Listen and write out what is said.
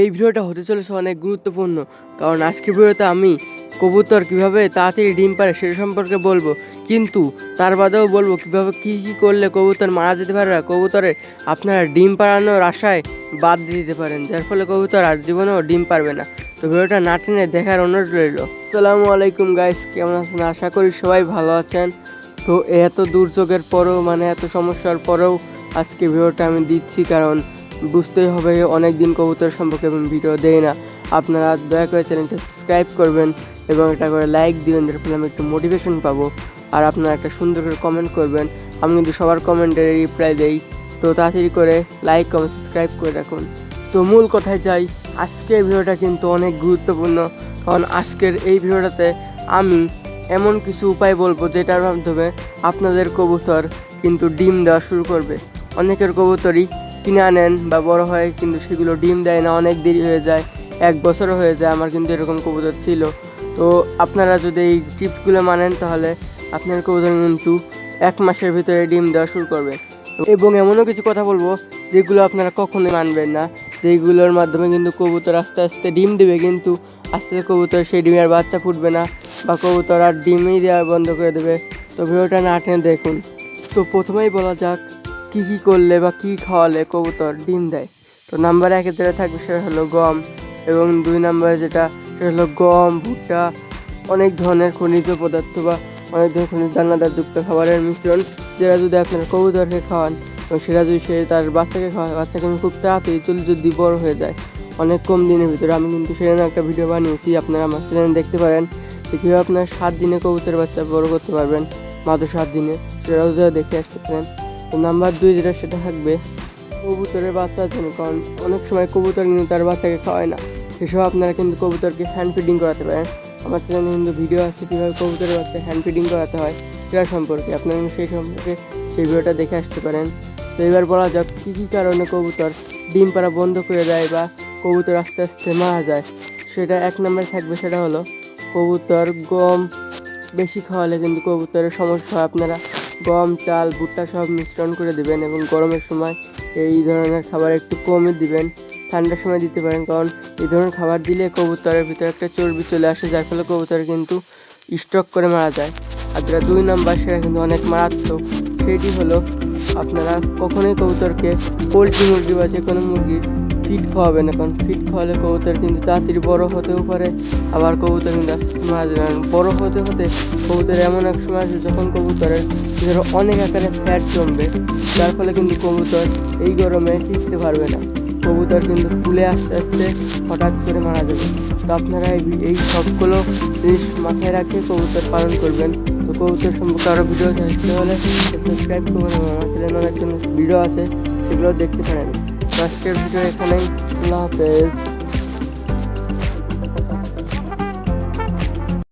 এই ভিডিওটা হতে চলেছে অনেক গুরুত্বপূর্ণ, কারণ আজকের ভিডিওতে আমি কবুতর কীভাবে তাড়াতাড়ি ডিম পারে সেটা সম্পর্কে বলব। কিন্তু তার বাদেও বলব কীভাবে কি কি করলে কবুতর মারা যেতে পারে কবুতরে আপনারা ডিম পাড়ানোর আশায় বাদ দিয়ে দিতে পারেন, যার ফলে কবুতর আর জীবনেও ডিম পারবে না। তো ভিডিওটা না টেনে দেখার অনুরোধ রইল। আসসালামু আলাইকুম গাইস কেমন আছেন? আশা করি সবাই ভালো আছেন। তো এত দুর্যোগের পরেও মানে এত সমস্যার পরেও আজকে ভিডিওটা আমি দিচ্ছি, কারণ বুঝতেই হবে অনেক দিন কবুতর সম্পর্কে আমি ভিডিও দেই না। আপনারা দয়া করে চ্যানেলটা সাবস্ক্রাইব করবেন এবং একটা করে লাইক দিবেন, যার ফলে আমি একটু মোটিভেশন পাবো। আর আপনারা একটা সুন্দর করে কমেন্ট করবেন। আমি কিন্তু সবার কমেন্টের রিপ্লাই দেই। তো তাড়াতাড়ি করে লাইক কমেন্ট সাবস্ক্রাইব করে রাখুন। তো মূল কথায় যাই, আজকের ভিডিওটা কিন্তু অনেক গুরুত্বপূর্ণ। কারণ আজকের এই ভিডিওটাতে আমি এমন কিছু উপায় বলব যেটার মাধ্যমে আপনাদের কবুতর কিন্তু ডিম দেওয়া শুরু করবে। অনেকের কবুতরই কিনে আনেন বা বড় হয়, কিন্তু সেগুলো ডিম দেয় না, অনেক দেরি হয়ে যায়, এক বছরও হয়ে যায়, আমার কিন্তু এরকম কবুতর ছিল। তো আপনারা যদি এই টিপসগুলো মানেন, তাহলে আপনার কবুতর কিন্তু এক মাসের ভিতরে ডিম দেওয়া শুরু করবে। এবং এমনও কিছু কথা বলব, যেগুলো আপনারা কখনোই মানবেন না, যেগুলোর মাধ্যমে কিন্তু কবুতর আস্তে আস্তে ডিম দেবে, কিন্তু আস্তে কবুতর সেই ডিমের বাচ্চা ফুটবে না, বা কবুতর আর ডিমই দেওয়া বন্ধ করে দেবে। তো ভিডিওটা না টেনে দেখুন। তো প্রথমেই বলা যাক কি কি করলে বা কি খাওয়ালে কবুতর ডিম দেয়। তো নাম্বার একে যেটা থাকবে সেটা হলো গম এবং দুই নাম্বারে যেটা, সেটা হলো গম, ভুট্টা, অনেক ধরনের খনিজ পদার্থ বা অনেক ধরনের খনিজ দানাদার যুক্ত খাবারের মিশ্রণ যেটা যদি আপনারা কবুতরকে খাওয়ান এবং সেটা যদি সে তার বাচ্চাকে খাওয়ায় বাচ্চা কিন্তু খুব তাড়াতাড়ি চলে যদি বড় হয়ে যায়, অনেক কম দিনের ভিতরে, আমি কিন্তু সেখানে একটা ভিডিও বানিয়েছি, আপনারা আমার চ্যানেলে দেখতে পারেন। যে কীভাবে আপনার সাত দিনে কবুতর বাচ্চা বড় করতে পারবেন, মাত্র সাত দিনে, সেটাও যদি দেখে আসতে পারেন। নাম্বার দুই যেটা সেটা থাকবে কবুতরের বাচ্চার জন্য, কারণ অনেক সময় কবুতর কিন্তু তার বাচ্চাকে খাওয়ায় না। সেসব আপনারা কিন্তু কবুতরকে হ্যান্ড ফিডিং করাতে পারেন। আমার চ্যানেলে কিন্তু ভিডিও আছে কীভাবে কবুতরের বাচ্চা হ্যান্ড ফিডিং করাতে হয়, সেটা সম্পর্কে। আপনারা সেই সম্পর্কে সেই ভিডিওটা দেখে আসতে পারেন। তো এবার বলা যাক, কী কী কারণে কবুতর ডিম পাড়া বন্ধ করে দেয় বা কবুতর আস্তে আস্তে মারা যায়? সেটা এক নম্বরে থাকবে, সেটা হলো কবুতর গম বেশি খাওয়ালে কিন্তু কবুতরের সমস্যা হয়। আপনারা গম, চাল, ভুট্টা সব মিশ্রণ করে দেবেন এবং গরমের সময় এই ধরনের খাবার একটু কমই দিবেন, ঠান্ডার সময় দিতে পারেন। কারণ এই ধরনের খাবার দিলে কবুতরের ভিতরে একটা চর্বি চলে আসে, যার ফলে কবুতর কিন্তু স্ট্রোক করে মারা যায়। আর যেটা দুই নাম্বার সেটা কিন্তু অনেক মারাত্মক। সেটি হলো, আপনারা কখনোই কবুতরকে পোলট্রি, মুরগি বা যে কোনো মুরগির ফিড খাওয়াবেন না কারণ ফিড খাওয়ালে কবুতর কিন্তু তাড়াতাড়ি বড় হতেও পারে, আবার কবুতর কিন্তু বড় হতে হতে কবুতর এমন এক সময় আসবে যখন কবুতরের ভিতরে অনেক আকারে ফ্যাট জমবে, যার ফলে কিন্তু কবুতর এই গরমে টিকতে পারবে না। কবুতর কিন্তু ফুলে আস্তে আস্তে হঠাৎ করে মারা যাবে। তো আপনারা এই সবগুলো জিনিস মাথায় রাখে কবুতর পালন করবেন। তো কবুতর সম্পর্কে আরও ভিডিও দেখতে হলে সাবস্ক্রাইব করবেন আমার চ্যানেলে অনেক ভিডিও আছে, সেগুলো দেখতে পারেন। আজকের ভিডিও এখানেই আল্লাহ হাফেজ